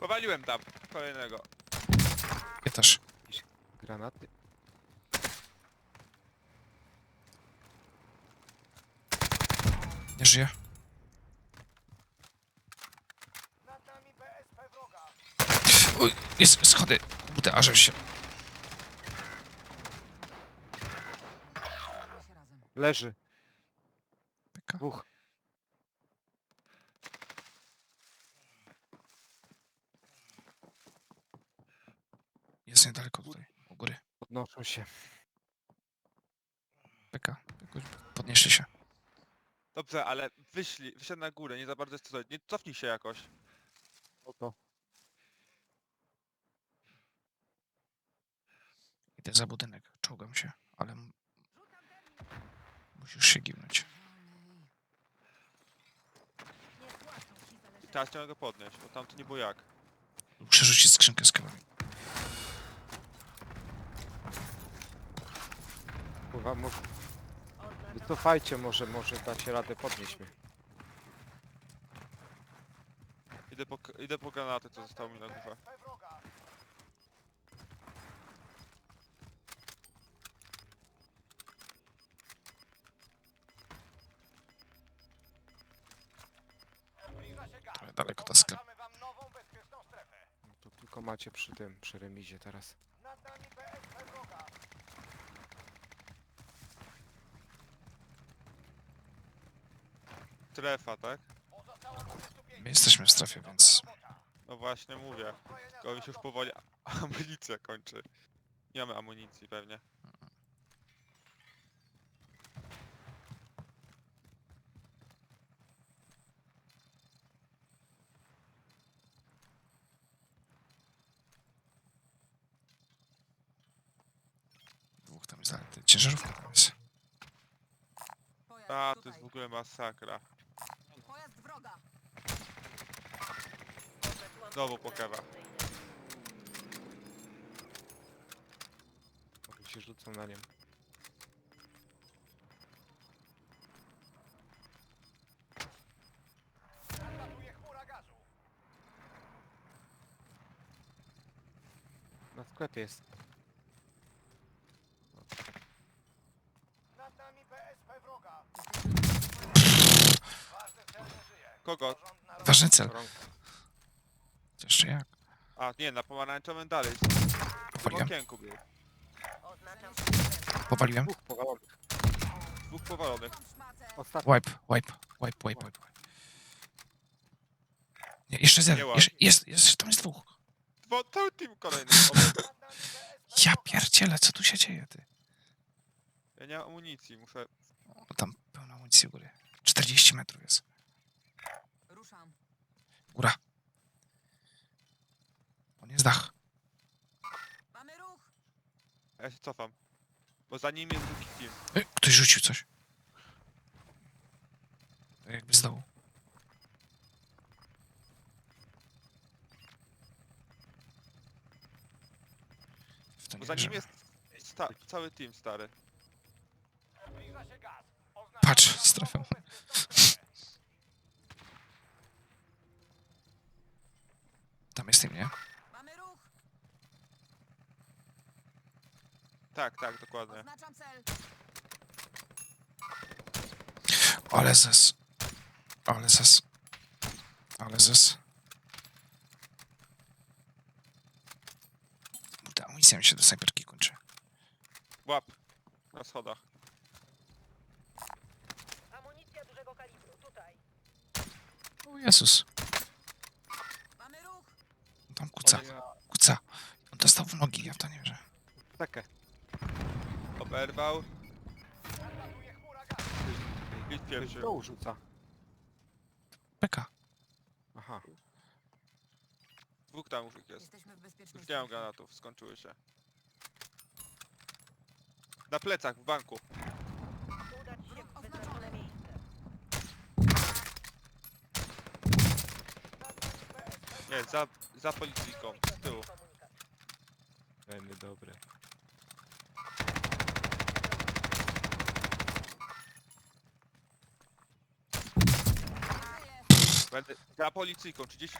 Powaliłem tam kolejnego. Ja też. Granaty. Nie żyję. Uj, jest schody. Budę, ażem się. Leży. Pyka. Dwóch. Jest niedaleko tutaj, u góry. Podnoszą się. Pyka. Jakoś Podnieśli się. Dobrze, ale wyszli, wyszedł na górę, nie za bardzo jest tutaj. Nie cofnij się jakoś. Oto. Idę za budynek, czołgam się, ale m- musisz się giwnąć. Teraz chciałem go podnieść, bo tam to nie było jak. Przerzucić skrzynkę z kawami. Kurwa, może... Wycofajcie, może, może dacie radę podnieść mnie. Idę po, idę po granaty, co zostało mi na górze. Trochę daleko ta sklep. No to tylko macie przy tym, przy remizie teraz. Strefa, tak? My jesteśmy w strefie, więc No właśnie mówię. Tylko mi się już powoli amunicja kończy. Nie mamy amunicji pewnie. dwóch tam jest, ale ciężarówka tam jest. A, to jest w ogóle masakra. Pojazd wroga. Znowu pokewa. Może się rzucą na nią. Na sklepie jest. Kogo? Ważny cel. Rąk. Jeszcze jak? A, nie, na pomarańczowym dalej. W Powaliłem? okienku był. Powaliłem? Dwóch powalonych. Dwóch powalonych. Ostatni. Wipe, wipe, wipe, wipe, wipe. Nie, jeszcze Nie. Jeszcze, jest, jest, tam jest dwóch. Bo cały team kolejny. Ja pierdzielę, co tu się dzieje, ty? Ja nie mam amunicji, muszę... O, tam pełna amunicji u góry. 40 metrów jest. Ruszam. Góra. On jest dach. Mamy ruch. Ja się cofam. Bo za nim jest drugi team. Ej, ktoś rzucił coś. Tak jakby z dołu. W to Bo nie za nim jest sta cały team stary. Patrz, strefę. Tam jest tym, nie? Mamy ruch. Tak, tak, dokładnie. Oznaczam cel. Ale zes. Ale zes. Ale zes. Kurde, amunicja mi się do snajperki kończy. Łap. Na schodach. Amunicja dużego kalibru, tutaj. O Jezus. Mamy ruch. On tam kuca, O nie, kuca. On dostał w nogi, ja w to nie wierzę. Tekę. Oberwał. Idź pierwszy. dołu rzuca. Peka. Aha. Dwóch tam już ich jest. Jesteśmy w bezpiecznej Już nie mam strefie. granatów, skończyły się. Na plecach, w banku. Udać się Wróg w oznaczony. wyznaczone miejsce. Nie, za, za policyjką, z tyłu. Dajmy dobre. Będę, za policyjką, 30